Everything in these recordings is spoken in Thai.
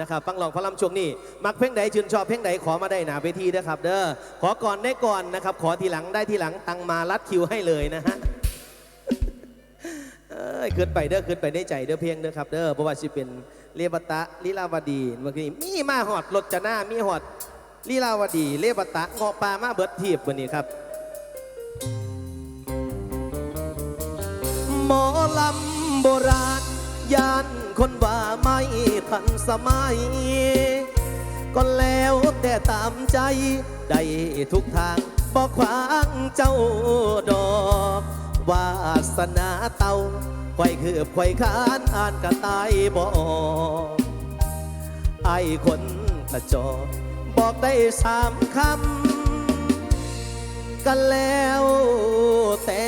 นะครับฟังหลองพระลำช่วงนี้ มักเพลงใดชื่นชอบเพลงใดขอมาได้หนาเวทีนะครับ เด้อขอก่อนได้ก่อนนะครับ ขอทีหลังได้ทีหลังตังมารัดคิวให้เลยนะฮะเอ้ยขึ้นไปเด้อขึ้นไปได้ใจเด้อเพียงเด้อครับเด้อเพราะว่าสิเป็นเลวตะลีลาวดีเมื่อกี้มีมาหอดรถจะหน้ามีหอดลีลาวดีเลวตะเงาะปลามาเบิดทีบวันนี้ครับหมอลำโบราณยาน คนว่าไม่ทันสมัย ก็แล้วแต่ตามใจ ได้ทุกทางบอกขวางเจ้าดอกวาสนาเตาไขว่คืบไขว่ขานอ่านกระตายบอกไอ้คนกระจอกบอกได้สามคำกันแล้วแต่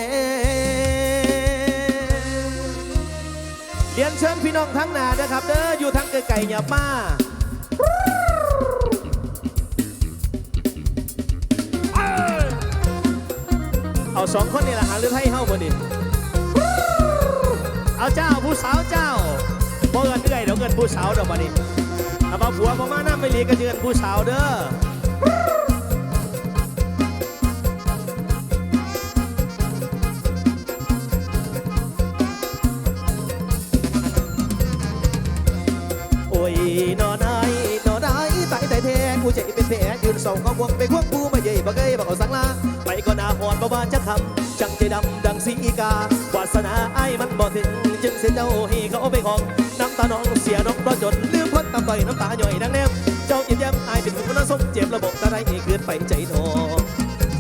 เรียนเชิญพี่น้องทั้งนานะครับเด้ออยู่ทั้งไกลๆอย่ามาเอาสองคนนี่แหละหาเรื่องให้เฮ้าบ่ดิเอาเจ้าผู้สาวเจ้าบ่เอินเอื่อยเดี๋ยวเกินผู้สาวเดี๋ยวบ่ดิเอามาผัวมามาน้ำไม่ลีก็เดือนผู้สาวเด้อ นอนไอ้นอนไอ้ตายแต่แท้กูใจเป็นแผลยืนส่องก็วงไปควงกูมาเย่บักเอ้ยบักเอาสังลาไปก็นาหอนบ่ว่าจะคำจังใจดำดังสีกาวาสนาไอ้มันบ่ถึงจึงเสียเจ้าให้เขาเอาไปของน้ำตาน้องเสียน้องเพราะจนลืมคนตาต่อยน้ำตาหย่อยดังแนมเจ้ายิ้มแย้มไอ้เป็นผู้น่าสมเจ็บระบบตาไรเกินไปใจโท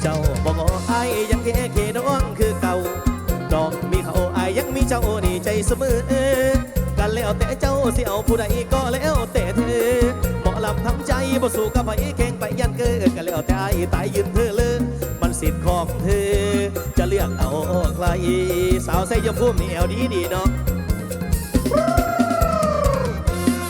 เจ้าบอกไอ้ยังแค่เคน้องคือเก่าดอกมีเขาอายยังมีเจ้านี่ใจเสมอ แล้วแต่เจ้าสิเอาผู้ใดก็แล้วแต่เธอหมอลำทำใจบ่สู้กับไผแข่งไปยันเกิดกันแล้วแต่อายตายยืนเธอเลยมันสิทธิ์ของเธอ จะเลือกเอาใครสาวใส่ยมพุ่มนี่แอวดีดีเนาะ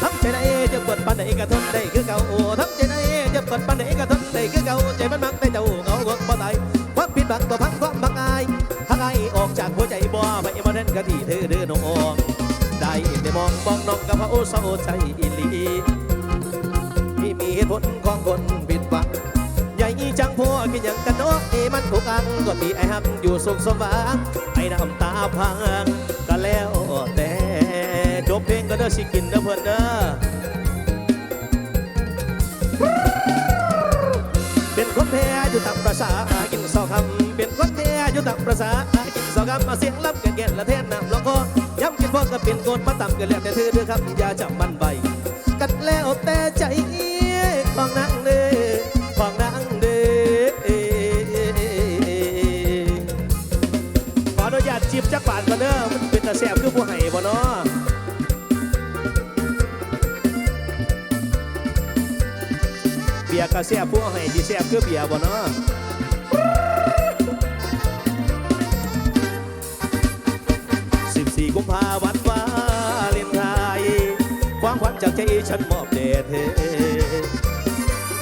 ทำใจได้จะเปิดปันไหนกระทนได้คือเก่าทำใจได้จะเปิดปันไหนกระทนได้คือเก่าใจมันมักได้เจ้าเงาเวิร์กบ่ตายความผิดบังต่อพังความบังอายหากอายออกจากหัวใจบ่ไปมาเน้นกะที่เธอเดินน้องได้ได้ มองมองน้องกับพระโอเศร้าใจอีหลีที่มีเหตุผลของคนผิดหวังใหญ่จังพวกกินอย่างกันเนาะเอมันถูกอังก็ตีไอ้หักอยู่สุขสว่างไอ้น้ำตาพังก็แล้วแต่จบเพลงก็เด้อสิกินเด้อเพื่อนเด้อเป็นคนแพ้อยู่ตามประสากินสองคำเป็นคนแพ้อยู่ตามประสากินสองคำมาเสียงล้ำกันแก่นละแทนน้ำลองคอย้ำกิน พ่อก็เป็นโกนมาต่ำกันแล้วแต่เธอเด้อครับอย่าจับมันใบ กันแล้วแต่ใจของนางเด้อของนางเด้อขออนุญาตจิบจักบาทก่อนเด้อมันเป็นตาแสบคือผู้ให้บ่เนาะเบียร์กระเสียผู้ให้ที่เสียคือเบียร์บ่เนาะ จากใจฉันมอบแด่เธอ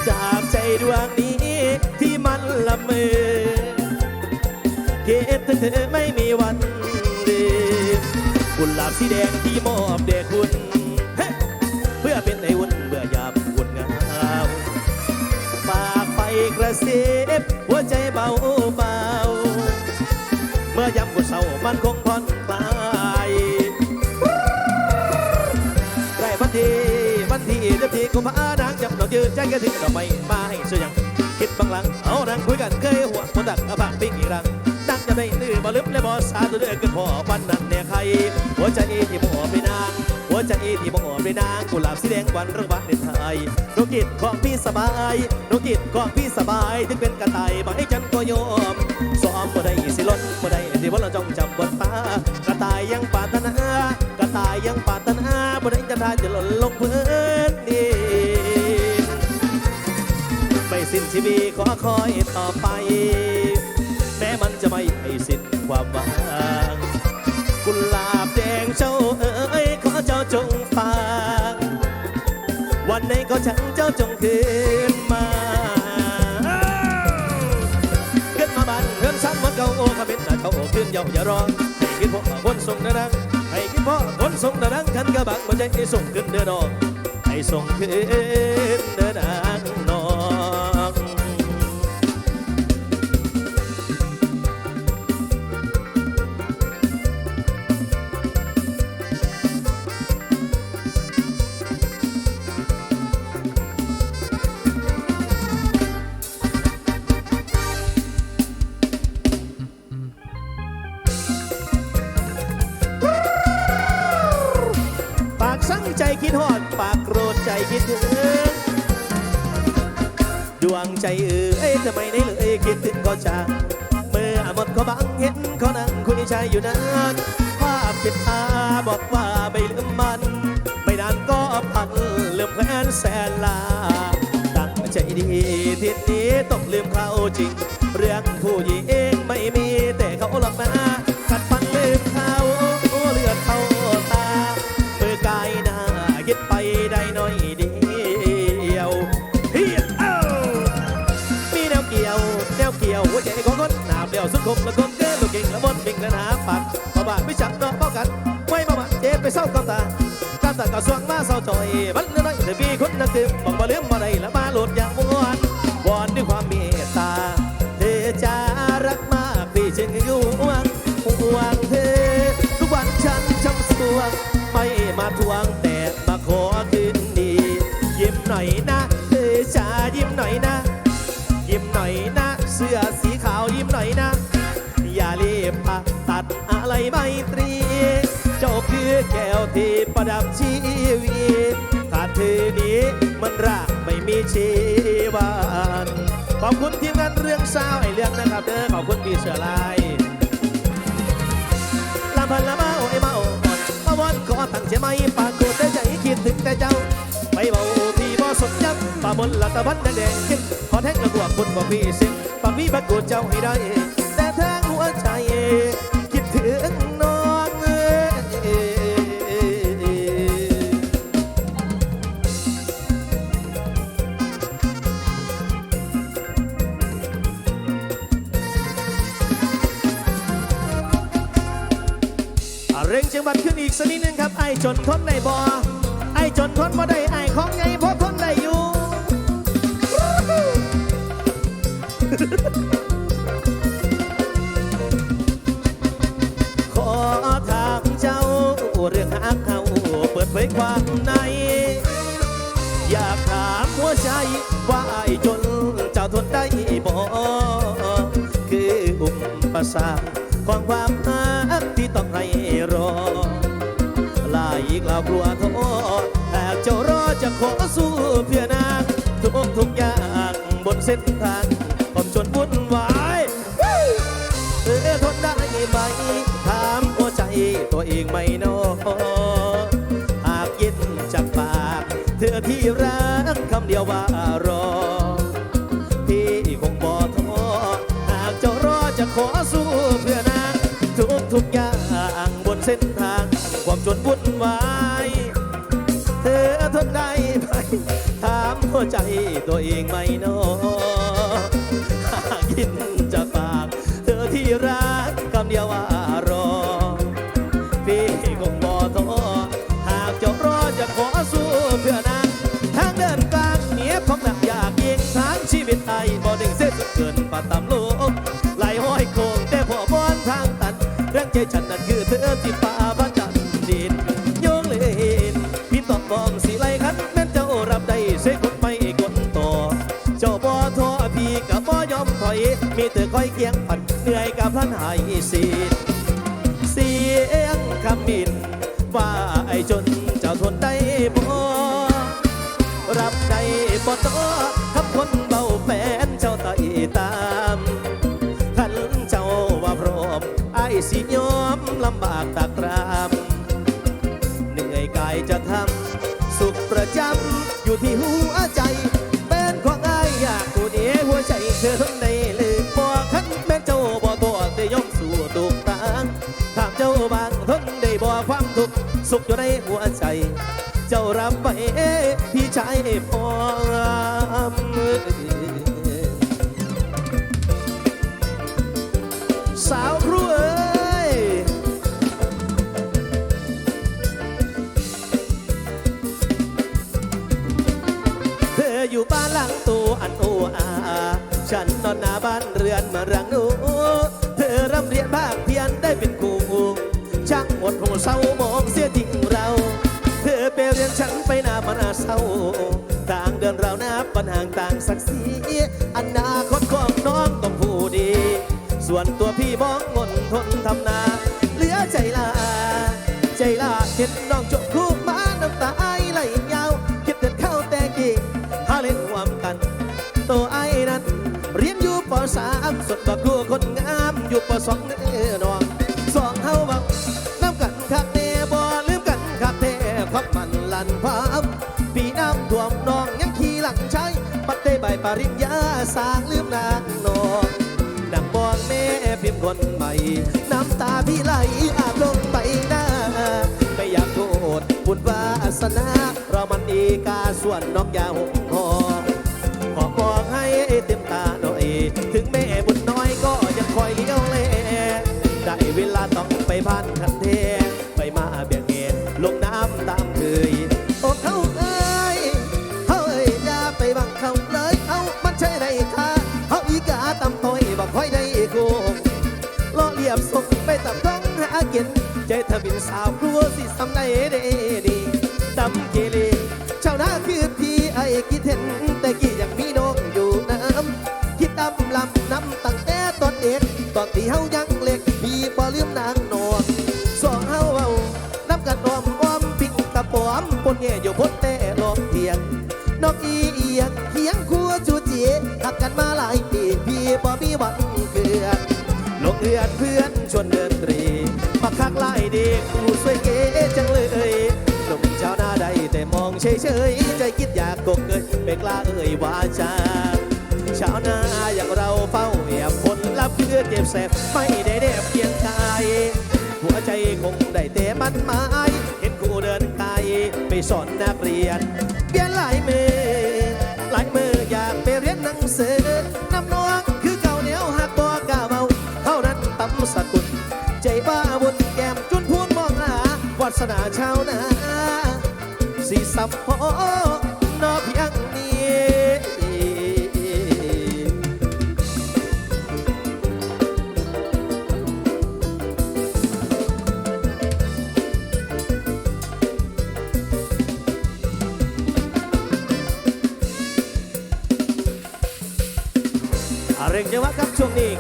จากใจดวงนี้ที่มันละเมอเคิดถึงเธอไม่มีวันลืมกุหลาบสีแดงที่มอบแด่คุณเเพื่อเป็นในวุ่นเบื่อยามวุ่นหงาฝากไปกระซิบหัวใจเบาเบาเมื่อยามปวดเศร้ามันคงผ่อ กุมภานางจำดอกยืนใจกันถึงดอกไม้มาให้สวยยังคิดบางหลังเอานางคุยกันเคยหัวคนดักอาภาปิ้งอีรังดังจะได้ตื้อมาลึบและบอสาตัวเดือกันพอปันนั้นเนี่ยใครหัวใจที่มองไปนางหัวใจที่มองไปนางกุหลาบสีแดงวันระบาดในไทยนกกิดของพี่สบายนกกิดของพี่สบายถึงเป็นกระต่ายมาให้ฉันก็ยอมซ้อมบ่ได้สิล้นบ่ได้ที่ว่าเราจ้องจำบนฟ้ากระต่ายยังปารถนากระต่ายยังปารถนาบ่ได้จะทานจะหล่นลงพื้นดินไม่ สิ้นชีวิตขอคอยต่อไป แม้มันจะไม่ให้สิ้นความหวังกุหลาบแดงเจ้าเอ๋ยขอเจ้าจงฟังวันไหนก็ฉันเจ้าจงคืนมาขึ้นมาบ้านเพื่อนซ้ำวันเก่าโอ้ขมิ้นนะเขาขึ้นเยาอย่ารอให้คิดพวกคนส่งนะนังให้คิดพวกคนส่งนะนังขันกระบังมันใจส่งขึ้นเดืออกให้ส่งคืนเดินท คิดถึง ดวงใจเอ้ยทำไมได้เลยคิดถึงก็จากเมื่อหมดก็บังเห็นเขานั่งคุยชายอยู่นั้นภาพปิดตาบอกว่าไม่ลืมมัน ไม่นานก็พันลืมแฟนแสนลาตั้งใจดีทิศนี้ต้องลืมเขาจริง เรื่องผู้หญิงไม่มีแต่เขาหลอกนะ และบนหาปักมาบาดไม่จับนอกป้ากันไม่มาบัดเจ็บไปเศร้ากับตาการตาก็สวงมาเศร้าจอยมันน้อยแต่มีคนนักตื่นบอกมาเลี้ยมมาได้และมาหลุดอย่างม้วนวอนด้วยความ ตัดอะไรไม่ตรี เจ้าคือแก้วที่ประดับชีวิตขาดเธอนี้มันรากไม่มีชีวันขอบคุณทีมงานเรื่องสาไอเรื่องนะครับเด้อขอบคุณพี่เสือลายลาพันละมาโอ้ไอมาโอ้อ่อนมาวันขอตั้งใจไม่ปากโกรธแต่ใจคิดถึงแต่เจ้า ไปเบาพี่บ่สนยับป่าบนละตะวันแดงขึ้นขอแทงกระกวกคุณบ่พี่สิปากพี่บัดกูเจ้าให้ได้ แต่แทงหัวใจ ถึงน้องเอ้ยอะเร่งจังหวัดขึ้นอีกสักนิดนึงครับ ไอ้จนทนได้บ่ไอ้จนทนบ่ได้ไอ้ของไงเพอทนได้อยู่ เปิดเผยความใน อยากถามหัวใจว่าไอ้จนเจ้าทนได้บ่คืออุปสรรคของความรักที่ต้องให้รอลาอีกลาวกลัวโทษหากเจ้ารอจะขอสู้เพื่อนางทุกทุกอย่างบนเส้นทางผมจนวุ่นวายเออทนได้ไหมถามหัวใจตัวเองไม่นอ กินจากปาก เธอที่รักคำเดียวว่ารอ พี่คงบ่ท้อหากเจ้ารอจะขอสู้เพื่อนางทุกทุกอย่างบนเส้นทาง ความจนวุ่นวายเธอทนได้ไหมถามหัวใจตัวเองไหมนอหากินจากปาก เธอที่รัก ใจฉันนั้นคือเธอที่ป่าบ้านจันดินโยงเลยเห็นพี่ต้องมองสีไหลคันแม่นเจ้ารับได้เสกคนไม่กดต่อ เจ้าบ่ท้อพี่กับบ่ยอมถอย มีแต่คอยเคียงผันเหนื่อยกับพลันหายสีเสียงคำบินว่าไอ้จนเจ้าทนได้บ่รับได้บ่ต่อคำคนบาแฟน ลำบากตากรามเหนื่อยกายจะทำสุขประจำอยู่ที่หัวใจ เป็นของอายอยากผู้เดียหัวใจเธอทนได้ลืมบอกขันแม่นเจ้าบ่ตัวแต่ยอมสู่ตุกตางถามเจ้าบางทนได้บ่ความทุกข์สุขอยู่ในหัวใจ เจ้ารับไว้พี่ชายพ้อ บ้านเรือนมารังหนู เธอร่ำเรียนภาคเพียนได้เป็นครูช่างหมดหัวเศร้ามองเสียจริงเรา เธอไปเรียนฉันไปหน้ามันอาเศร้า ต่างเดินเรานับปัญหาต่างศักดิ์ศรีอนาคตของน้องต้องผู้ดี ส่วนตัวพี่มองมนทนทำนา เหลือใจลา ใจลาเห็นน้องจบคู่ามสดบักลัวคนงามอยู่ประสองเนื้อนองสองเฮาบังน้ำกันคักแน่บ่ลืมกันคักแท้ควักมันลันพามปีน้ำท่วมนองยังขี่หลังใช้ปัดเตใบปริญญาสางลืมนางนองดังมองแม่พิมพ์คนใหม่ น้ำตาพี่ไหลอาบลงใบหน้าไม่อยากโทษบุญวาสนา เรามันอีกาส่วนนอกยาหงหอขอบอกให้ ต้องไปบ้านคันเทไปมาเบียงเงนลงน้ำตามเคยโอ้เขาเอ้ยเขาเอ้ยอย่าไปบังเขาเลยเขามันใช่ไรค่าเขาอีกาตำต้อยบอกค่อยได้กงล้อเลียบส่งไปตับต้องหากินใจทบินสาวกลัวสิสำในเดดีดำเกลีชาวนาคือพี่ไอ้คิเห็นแต่กี้ยังมีน้องอยู่น้ำคิดดำลำน้ำตั้งแต่ตอนเด็กตอนที่เฮายัง อมปนแง่อยู่พ้นแต่ลองเทียงนกอีเอียงเคียงคู่จูจีหักกันมาหลายปีพี่บ่มีวันเกือนลงเรือนเพื่อนชวนเดินตรีมาคักไล่ดีกูสวยเก๋จังเลยหนุ่มชาวนาใดแต่มองเฉยๆใจคิดอยากกกเกยไม่กล้าเอ่ยวาจาชาวนาอย่างเราเฝ้าแอบผลลัพธ์คือเจ็บแสบไม่ได้เด็บเพียงกายหัวใจคงได้แต่มันหมาย เห็นครูเดิน ไปสอนนักเรียนเปลี่ยนหลายมือหลายมืออยากไปเรียนหนังสือน้ำนองคือเก่าเหนียวหักบ่กาเมาเท่านั้นตำสกุลใจบ้าบนแก้มจุนพูนมองหน้าวาสนาชาวนาสีสับพอ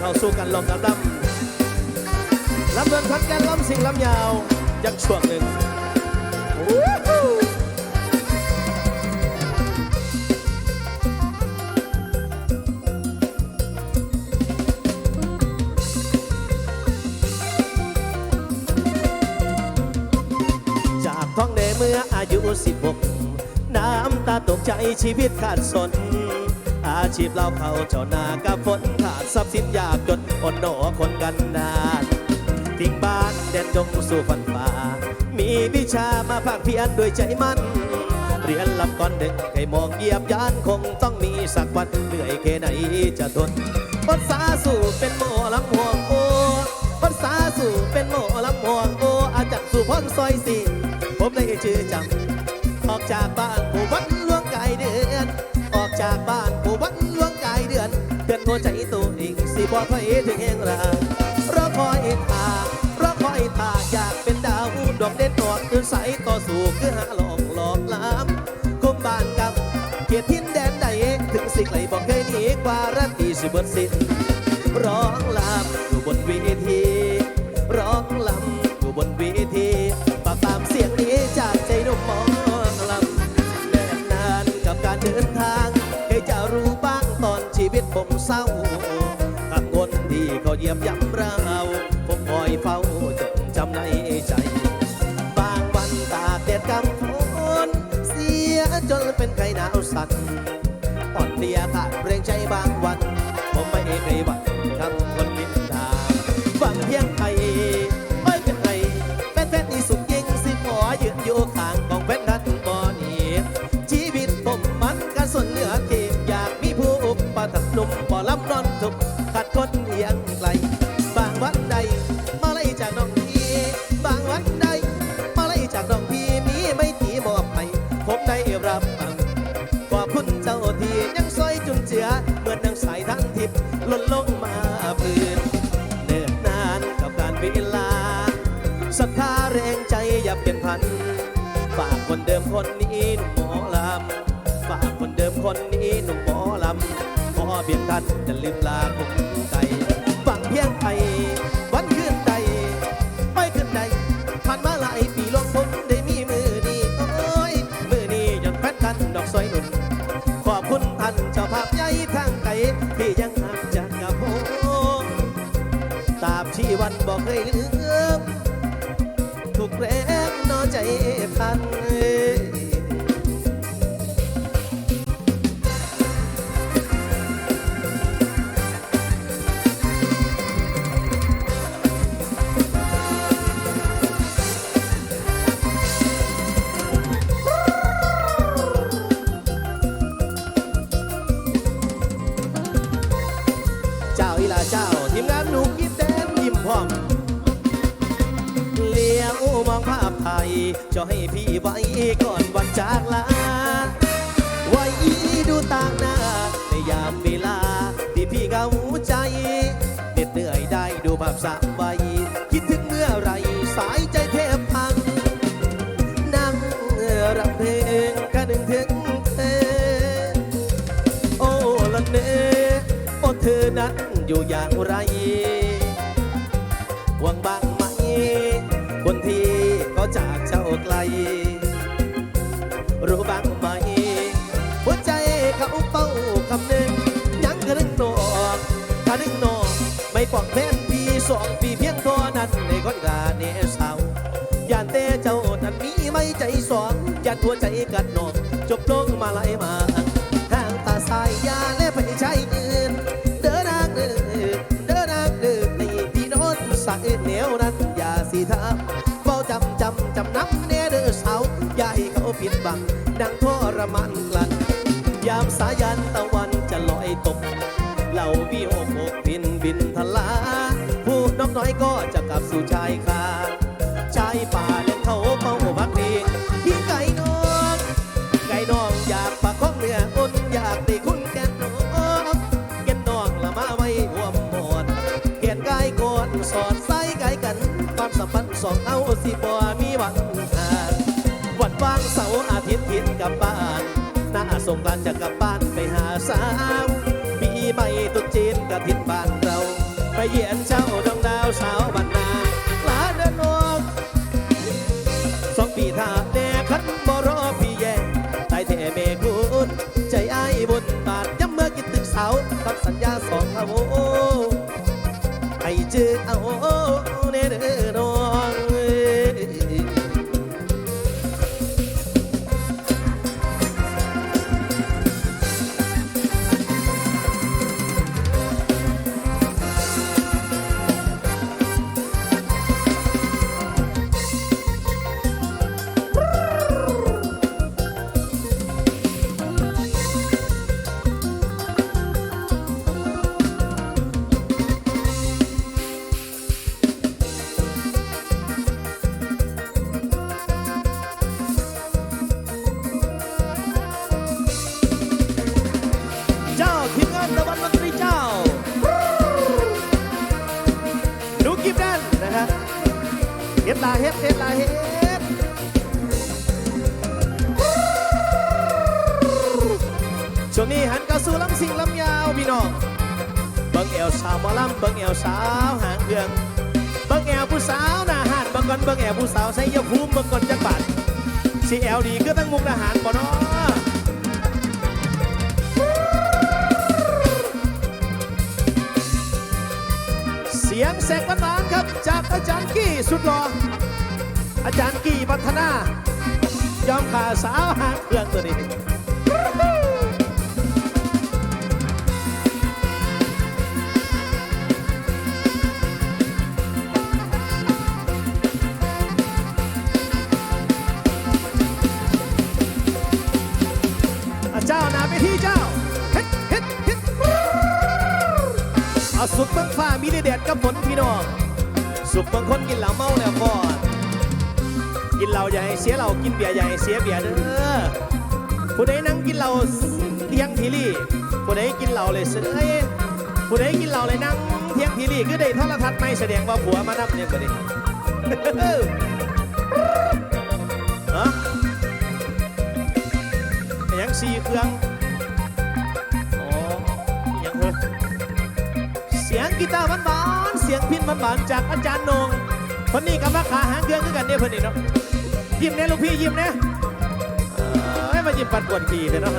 เข้าสู่กันลองกันดำลำเดินพันกันลำสิงลำยาวจังช่วงหนึ่งจากท้องเดเมื่ออายุ16น้ำตาตกใจชีวิตขาดสนอาชีพเราเขาเจ้านากับฝน ทรัพย์สินยากจนอนโหนคนกันดานทิ้งบ้านแดนดงสู่ฝันป่ามีวิชามาภาคเพียรด้วยใจมันเรียนลำก่อนเด็กให้มองเยียบยานคงต้องมีสักวันเหนื่อยแค่ไหนจะทนภาษาสู่เป็นโมลำห่วงโอภาษาสู่เป็นโมลำห่วงโออาจารย์สุพรซอยสี่ผมได้ชื่อจำออกจากบ้านผู้วัดล่วงกายเดือน ออกจากบ้านผู้วัดล่วงกายเดือนเดือนหัวใจต วเองสิบ่ถอถึงแห่งรารอคอยทางรอคอยทางอยากเป็นดาวดวงเด่นออกตื่นใสต่อสู่คือหาหลอกหลอกลามคุมบ้านกับเกียรติทินแดนใดถึงสิ่งไหลบอกเคยหนีกว่ารัตีสิบิดสิ้นร้องลำอยู่บนเวทีร้องลำอยู่บนเวทีปากตามเสียงนี้จากใจนุ่มมอลำแน่นานกับการเดินทางใครจะรู้บ้างตอนชีวิตผมเศร้า เขาเหยียบย่ำเราผมคอยเฝ้าจดจำใน ฝากคนเดิมคนนี้หนุ่มหมอลำฝากคนเดิมคนนี้หนุ่มหมอลำขอเพียงท่านจะลืมลาผมไก่ฟังเพียงไปวันคืนใดไปคืนใดผ่านมาหลายปีลงผมได้มีมือนี้โอ้ยมือนี้ยอนแฟนกันดอกซอยหนุนขอบคุณท่านเจ้าภาพใหญ่ทางไกลที่ยังหักจากกับผมตาบที่วันบอกเคยลืม พัน อยู่อย่างไร หวังบ้างไหม คนที่ก็จากเจ้าไกล รู้บ้างไหม หัวใจเขาเป้าคำหนึ่ง ยังกระดึงนอกกระดึงนอกไม่ปอกแม่นปีสองปีเพียงเท่านั้นในคนกาเนสาวยานเต้เจ้านั้นมีไม่ใจสองยันหัวใจกัดนอกจบลงมาไหลมา ทางตาสายยาและไปใช้ ดังทรมานกลันยามสายันตะวันจะลอยตก เหล่าวิโอกอกบินบินทลา ผู้น้องน้อยก็จะกลับสู่ชายคาชายป่า สงกรานต์จะกลับบ้านไปหาสาวปีใหม่ตรุษจีนกับทินบ้านเรา ไปเยี่ยนเจ้าดวงดาวสาวบ้านนาลาเดินนอกสองปีถ้าแน่คันบ่รอพี่แย่ตายแต่เมคุณใจไอ้บนบาทย้ำเมื่อคิดถึงสาวคำสัญญาสองเอาให้เจอเอาเนเด้อน้ อาหารบ่เนาะเสียงแสกหวานๆครับ จากอาจารย์กี้สุดหล่ออาจารย์กี้พัฒนายอมขาสาวหางเครื่องตัวนี้ ฟ้ามีแดดกับฝนพี่น้อง สุกบางคนกินเหล้าเมาแล้วก่อนกินเหล้าอย่าให้เสียเหล้ากินเบียร์อย่าให้เสียเบียร์เด้อผู้ใดนั่งกินเหล้าเที่ยงทีรี่ผู้ใดกินเหล้าเลยเสยผู้ใดกินเหล้าเลยนั่งเที่ยงทีรี่ก็ได้ทรทัศน์ไม่แสดงว่าผัวมานับเนี่ยบ่ได้ฮะยังสี่เครื่อง กีตาร์หวานๆเสียงพินหวานๆจากอาจารย์นงคนนี้กับมาขาหางเดือนคือกันเนี่ยเพิ่นนี่เนาะยิ้มเนี่ยลูกพี่ยิ้มเนี่ยเอ้ยมายิ้มปัดปวนทีเลยเนาะ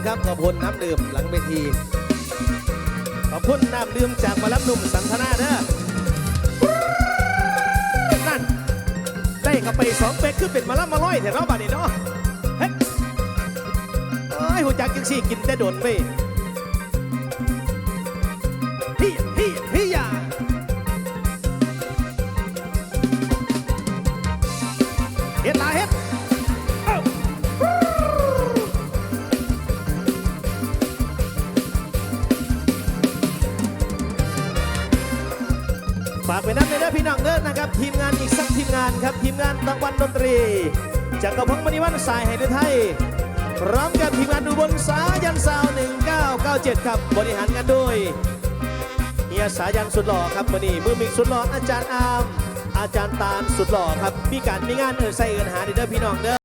คุณครับขอบคุณน้ำดื่มหลังเวที ขอบคุณน้ำดื่มจากมารับหนุ่มสันทนาเด้อนั่นได้กลับไปสองเป็กคือเป็นมารับมาร้อยแถวเราบ้านนี่เนาะเฮ้ยเอ้ยหัวจักจังสี่กินแต่โดนไป ทีมงานอีกสักทีมงานครับ ทีมงานตะวันดนตรีจากกระพงมณีวันสายแห่งไทยพร้อมกับทีมงานดูบนสายันสาว 1997 ครับ บริหารงานโดยเฮียสายันสุดหล่อครับวันนี้มือมิกสุดหล่ออาจารย์อาม อาจารย์ตาลสุดหล่อครับมีการมีงานเออใส่เอินหาเด้อพี่น้องเด้อ